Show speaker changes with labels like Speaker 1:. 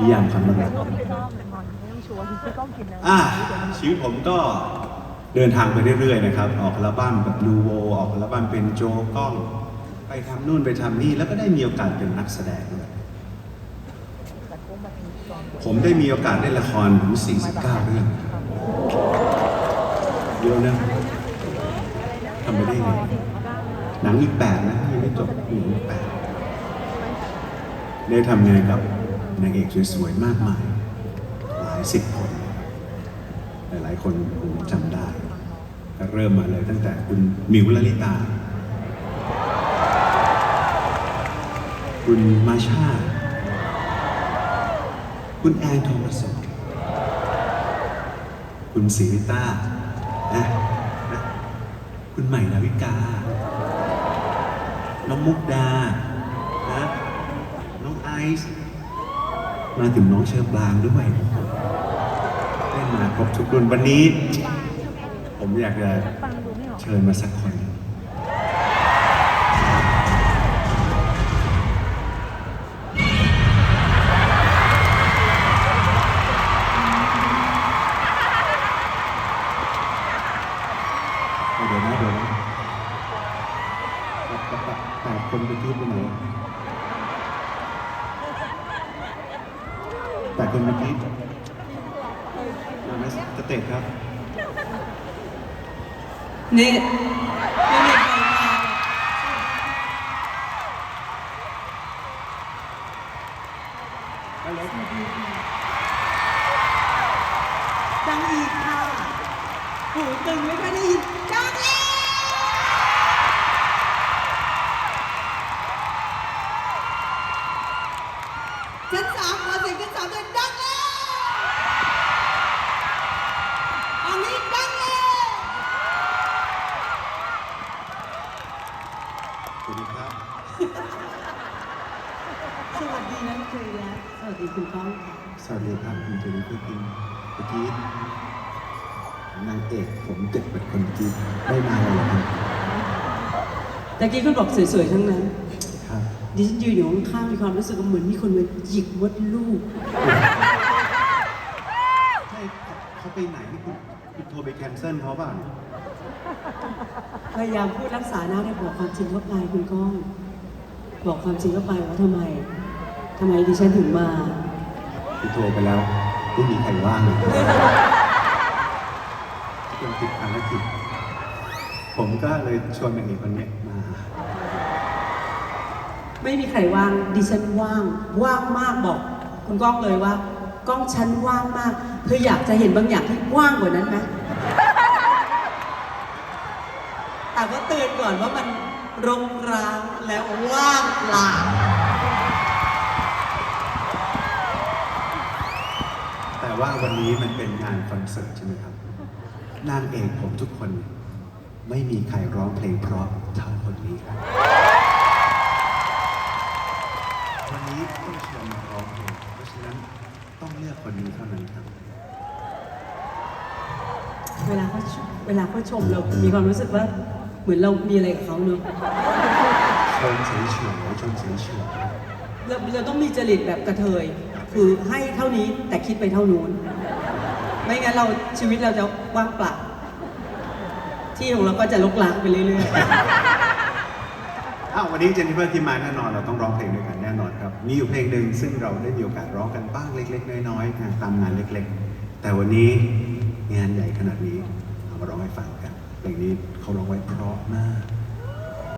Speaker 1: นิยามคำว่ารัก
Speaker 2: ไม่ชอบเลยงอนไม่ต้องชวนไม่ต้องกินนะ
Speaker 1: ชีวิตผมก็เดินทางไปเรื่อยๆนะครับ ออกอัลบั้มกับลูโวออกอัลบั้มเป็นโจกล้อง ไปทำนู่นไปทำนี่ แล้วก็ได้มีโอกาสเป็นนักแสดงด้วย ผมได้มีโอกาสเล่นละครถึง49 เรื่องเยอะนะทำไปได้ไงหนังอีกแปดนะยังไม่จบหนังอีกแปดได้ทำงานกับ นางเอกสวยๆมากมาย หลายสิบคน หลายๆคนผมจำได้เริ่มมาเลยตั้งแต่คุณมิวลลิตา คุณมาชา คุณแอนโทมัสคุณศรีริต้านะนะคุณใหม่ดาวิกา น้องมุกดานะน้องไอซ์ มาถึงน้องเชอร์ปลางด้วยเล่นมาครบทุกรุ่นวันนี้ ผมอยากจะ
Speaker 2: ฟังดูไม่ออก
Speaker 1: เชิญมาสักคนเดี๋ยวนะเดี๋ยวนะแปดคนไปที่ไปไหน แปดคนเมื่อกี้มาไหมสเต็ปครับ
Speaker 3: นี่ไม่มีใครมาดังอีกค่ะหูตึงไม่ค่อยได้ยินดังอีก ชั้นสามขอเสียงชั้นสามด้วยดังเลยอันนี้ดังเลย
Speaker 1: สวัสดีครับ
Speaker 3: สวัสดีนะเจริญสวัสดีคุณก้องค่ะ
Speaker 1: สวัสดีครับคุณเจริญพูดกินเมื่อกี้นางเอกผมเจ็บเป็นคนจีนไม่มาเลยครับ
Speaker 3: ตะกี้คุณบอกสวยๆทั้งนั้น ดิฉันยืนอยู่ข้างๆมีความรู้สึกว่าเหมือนมีคนมาหยิกมดลูก
Speaker 1: ใช่เขาไปไหนนี่คุณคุณโทรไปแคนเซิลเขาเปล่า
Speaker 3: พยายามพูดรักษาหน้าได้บอกความจริงเข้าไปคุณก้อง บอกความจริงเข้าไปว่าทำไมทำไมดิฉันถึงมา
Speaker 1: คุณโทรไปแล้วไม่มีใครว่างเลยคนติดภารกิจผมก็เลยชวนนางเอกคนนี้มา
Speaker 3: ไม่มีใครว่างดิฉันว่าง ว่างมากบอก คุณก้องเลยว่า ก้องฉันว่างมากเธออยากจะเห็นบางอย่างที่ว่างกว่านั้นไหมแต่ก็เตือนก่อนว่ามันรงร้างแล้วว่างเปล่า
Speaker 1: แต่ว่าวันนี้มันเป็นงานคอนเสิร์ตใช่ไหมครับนางเอกผมทุกคน ไม่มีใครร้องเพลงเพราะเท่าคนนี้ครับ นนี้ต้องเชิญมาร้องเพลงเพราะฉะนั้นต้องเลือกคนนี้เท่านั้นครับ
Speaker 3: เวลาเขาชมเวลาเขาชมเรามีความรู้สึกว่าเหมือนเรามีอะไรกับเขาเนอะ
Speaker 1: ชมเฉยเฉยๆชมเฉยเฉย
Speaker 3: เราเราต้องมีจริตแบบกระเทย คือให้เท่านี้แต่คิดไปเท่านู้น ไม่งั้นเราชีวิตเราจะว่างเปล่าที่ของเราก็จะลกล้างไปเรื่อย
Speaker 1: ๆอ้าว วันนี้เจนนิเฟอร์ที่มาแน่นอนเราต้องร้องเพลงด้วยกันแน่นอนครับมีอยู่เพลงหนึ่งซึ่งเราได้มีโอกาสร้องกันบ้างเล็ก ๆ น้อยๆงานตามงานเล็ก ๆ แต่วันนี้งานใหญ่ขนาดนี้เอามาร้องให้ฟังกันเพลงนี้เขาร้องไว้เพราะมาก